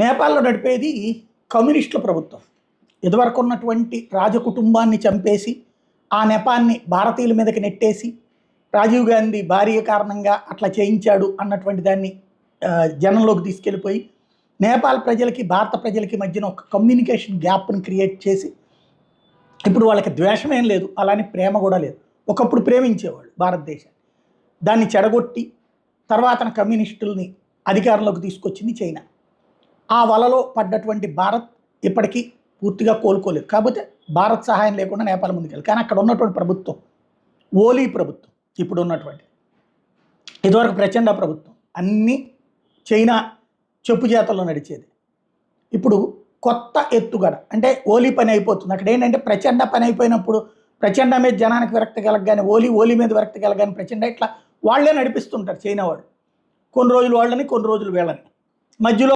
నేపాల్లో నడిపేది కమ్యూనిస్టుల ప్రభుత్వం. ఇదివరకు ఉన్నటువంటి రాజకుటుంబాన్ని చంపేసి ఆ నెపాన్ని భారతీయుల మీదకి నెట్టేసి రాజీవ్ గాంధీ భార్య కారణంగా అట్లా చేయించాడు అన్నటువంటి దాన్ని జనంలోకి తీసుకెళ్ళిపోయి నేపాల్ ప్రజలకి భారత ప్రజలకి మధ్యన ఒక కమ్యూనికేషన్ గ్యాప్ని క్రియేట్ చేసి ఇప్పుడు వాళ్ళకి ద్వేషమేం లేదు అలానే ప్రేమ కూడా లేదు. ఒకప్పుడు ప్రేమించేవాళ్ళు భారతదేశాన్ని. దాన్ని చెడగొట్టి తర్వాత కమ్యూనిస్టుల్ని అధికారంలోకి తీసుకొచ్చింది చైనా. ఆ వలలో పడ్డటువంటి భారత్ ఇప్పటికీ పూర్తిగా కోలుకోలేదు. కాకపోతే భారత్ సహాయం లేకుండా నేపాల్ ముందుకెళ్ళి కానీ అక్కడ ఉన్నటువంటి ప్రభుత్వం ఓలీ ప్రభుత్వం ఇప్పుడు ఉన్నటువంటి ఇదివరకు ప్రచండ ప్రభుత్వం అన్నీ చైనా చెప్పు చేతల్లో నడిచేది. ఇప్పుడు కొత్త ఎత్తుగడ అంటే ఓలీ పని అయిపోతుంది. అక్కడ ఏంటంటే ప్రచండ పని అయిపోయినప్పుడు ప్రచండ మీద జనానికి విరక్తి కలగగానే ఓలీ ఓలీ మీద విరక్తి కలగగానే ప్రచండ ఇట్లా వాళ్ళే నడిపిస్తుంటారు చైనా వాళ్ళు. కొన్ని రోజులు వాళ్ళని కొన్ని రోజులు వీళ్ళని. మధ్యలో